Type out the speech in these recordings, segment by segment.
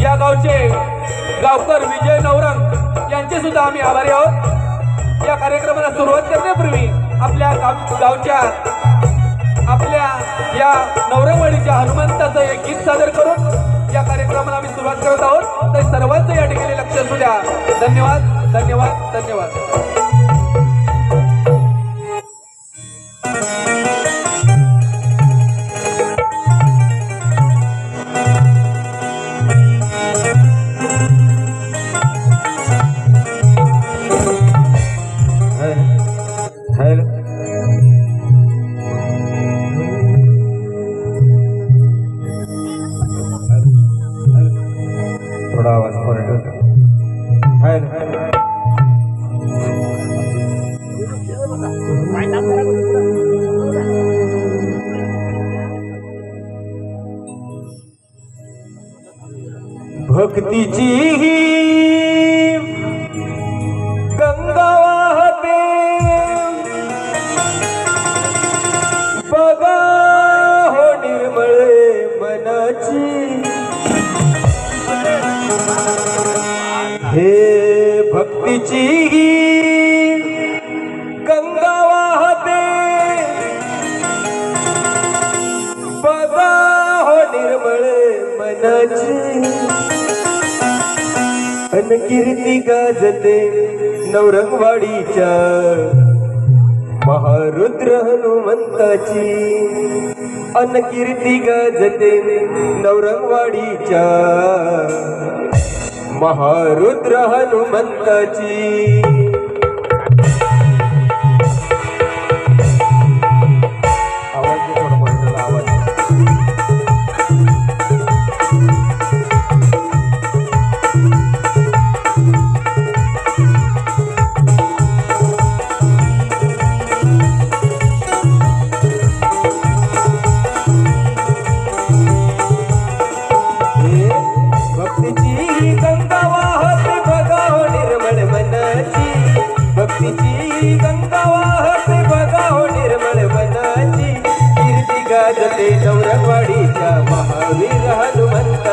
या गावचे गावकर विजय नवरंग यांचे सुद्धा आम्ही आभारी आहोत. या कार्यक्रमाला सुरुवात करण्यापूर्वी आपल्या गाव गावच्या आपल्या या नवरंगवाडीच्या हनुमंताचं एक गीत सादर करून या कार्यक्रमाला आम्ही सुरुवात करत आहोत. तर सर्वांचं या ठिकाणी लक्ष असू द्या. धन्यवाद धन्यवाद धन्यवाद. भक्तीची ही गंगा वाहते. बघा हो निर्मळे मनाची. हे भक्तीची ही गंगा वाहते. बघा हो निर्मळे मनाची. अनकीर्ती गाजते नवरंगवाडीच्या महारुद्र हनुमंताची. अनकीर्ती गाजते नवरंगवाडीच्या महारुद्र हनुमंताची.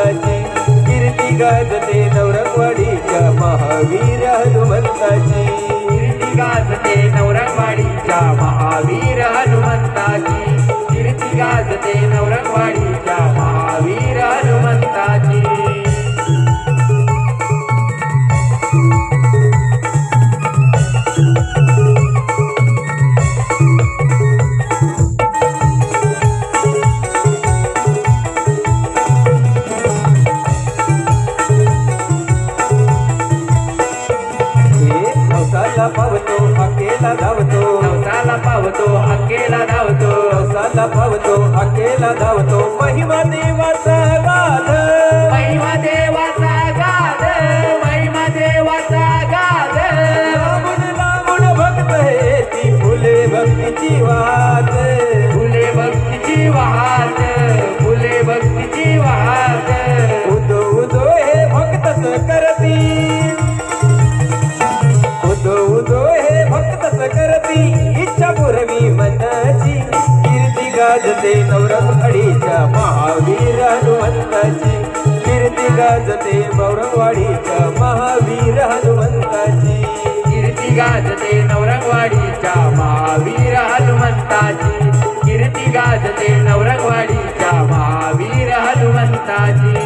हनुमंताची कीर्ती गाजते नवरंगवाडीच्या महावीर हनुमंताची. कीर्ती गाजते नवरंगवाडीच्या महावीर हनुमंताची. कीर्ती गाजते नवरंग गाजते महावीर हनुमंताची. कीर्ती गाजते नवरंगवाडीच्या महावीर हनुमंताची. कीर्ती गाजते नवरंगवाडीच्या महावीर हनुमंताची. कीर्ती गाजते नवरंगवाडीच्या महावीर हनुमंताची.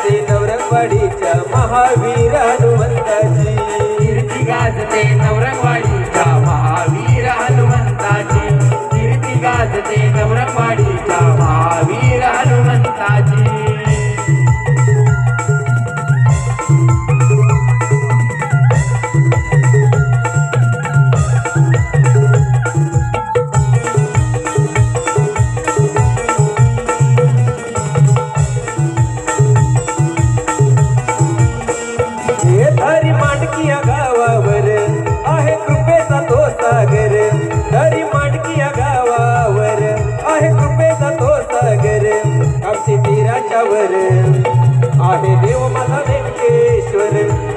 गाजते नवरंगवाडीच्या महावीर हनुमंताची कीर्ती गाजते नवरंगवाडी.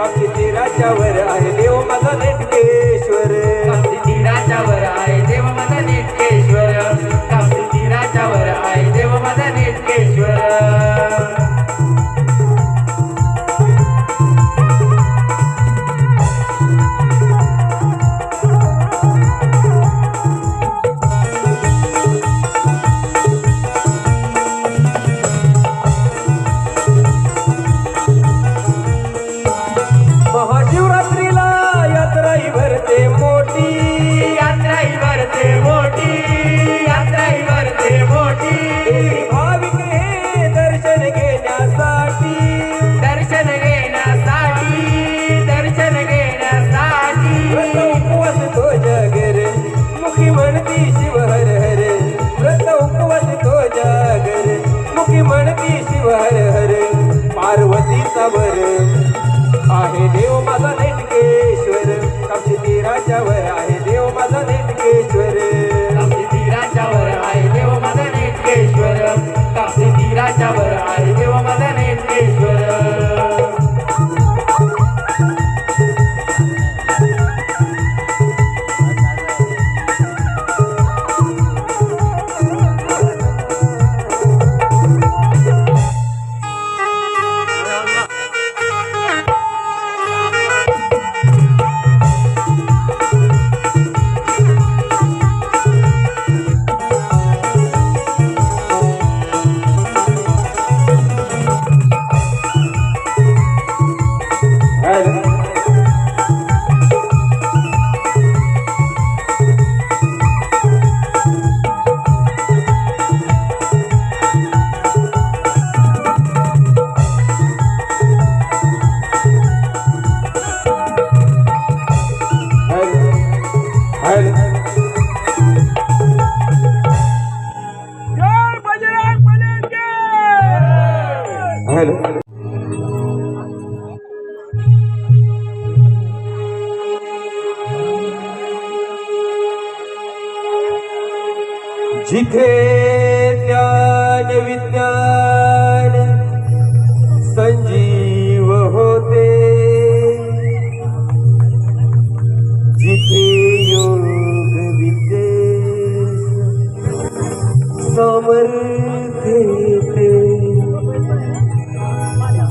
किती राजावर आहे देव माझा नेटकेश्वर. किती राजावर आहे देव माझा नेटकेश्वर. किती राजावर आहे देव माझा नेटकेश्वर.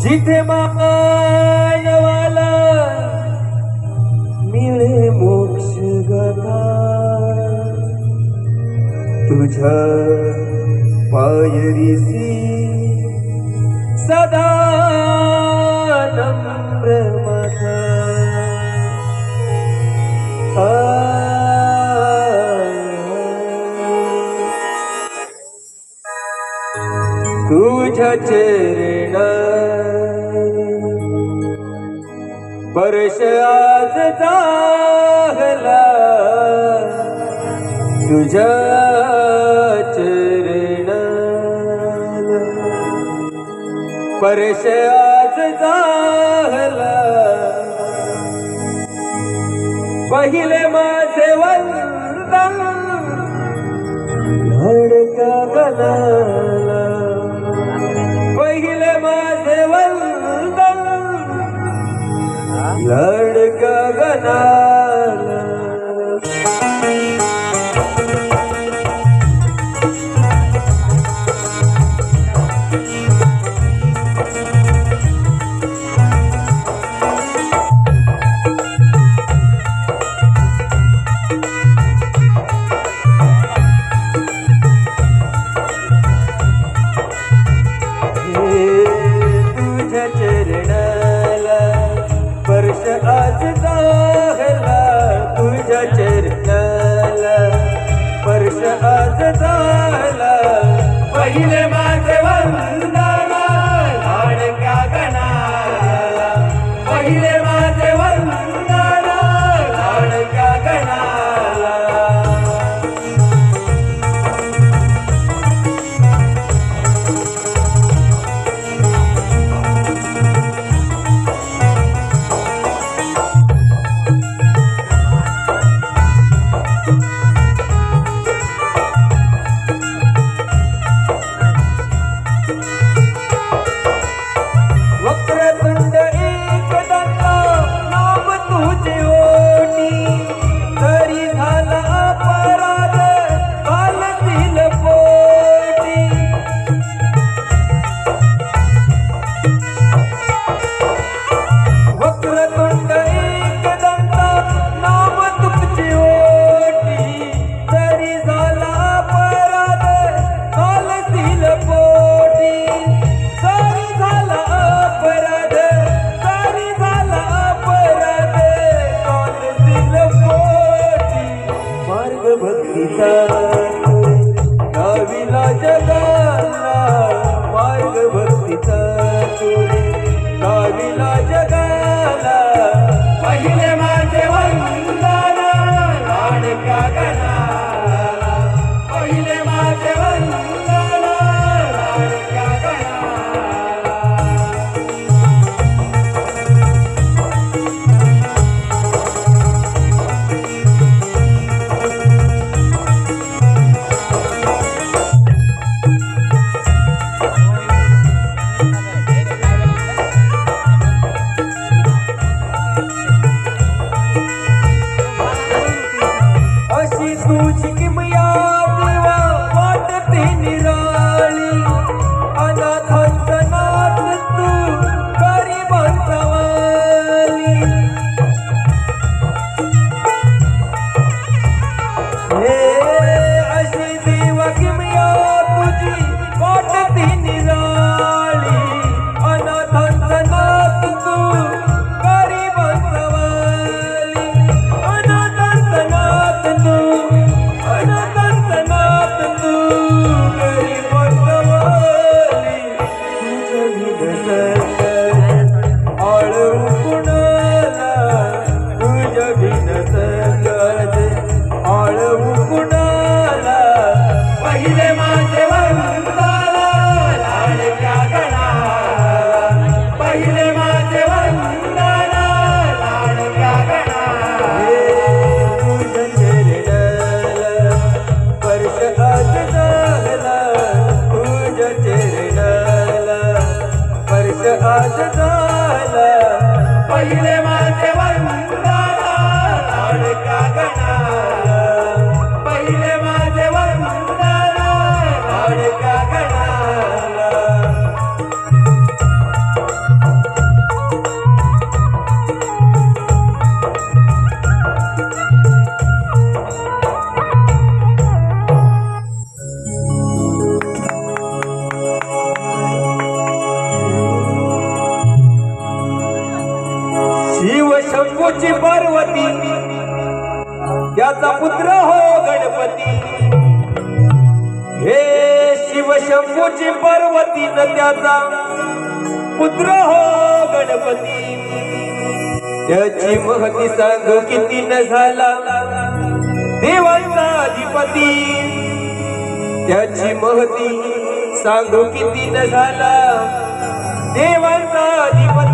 জিতে মামা तुझ्या चरण परश आज चागला तुझ्या परश आज पहिले माझे वंदन धडका गला भक्तीचा गावीला जगाला मार्ग भक्तीचा त्याचा पुत्र हो गणपती. हे शिव शंभूची पार्वती न त्याचा पुत्र हो गणपती. त्याची महती सांग किती न झाला देवांचा अधिपती. त्याची महती सांग किती न झाला देवांचा अधिपती.